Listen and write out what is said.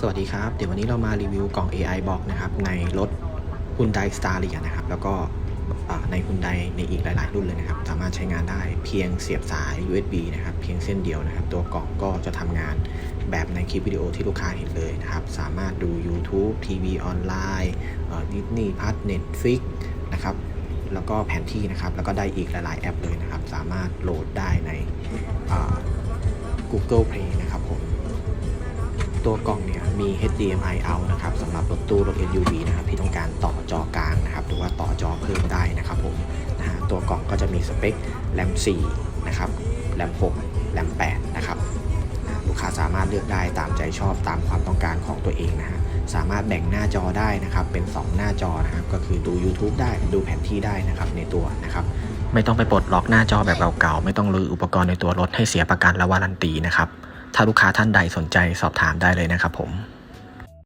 สวัสดีครับ เดี๋ยววันนี้เรามารีวิวกล่อง AI Box นะครับ ในรถ Hyundai Staria นะครับ แล้วก็ใน Hyundai ในอีกหลาย ๆ รุ่นเลยนะครับ สามารถใช้งานได้เพียงเสียบสาย USB นะครับ เพียงเส้นเดียวนะครับ ตัวกล่องก็จะทำงานแบบในคลิปวิดีโอที่ลูกค้าเห็นเลยนะครับ สามารถดู YouTube ทีวีออนไลน์ดิสนีย์พัทเน็ตฟิกนะครับแล้วก็แผนที่นะครับ แล้วก็ได้อีกหลาย ๆ แอปเลยนะครับ สามารถโหลดได้ใน Google Play นะ ตัวกล่องเนี่ยมี HDMI out นะครับสำหรับรถตู้รถ SUV นะครับที่ต้องการต่อจอกลางนะครับหรือว่าต่อจอเพิ่มได้นะครับผมนะฮะตัวกล่องก็จะมีสเปคแรม4นะครับแรม6แรม8นะครับลูกค้าสามารถเลือกได้ตามใจชอบตามความต้องการของตัวเองนะฮะสามารถแบ่งหน้าจอได้นะครับเป็น 2 หน้าจอนะครับก็คือดู YouTube ได้ดูแผนที่ได้นะครับในตัวนะครับไม่ต้องไปปลดล็อกหน้าจอแบบเก่าๆไม่ต้องรื้ออุปกรณ์ในตัวรถให้เสียประกันและวารันตีนะครับ ถ้าลูกค้าท่านใดสนใจสอบถามได้เลยนะครับผม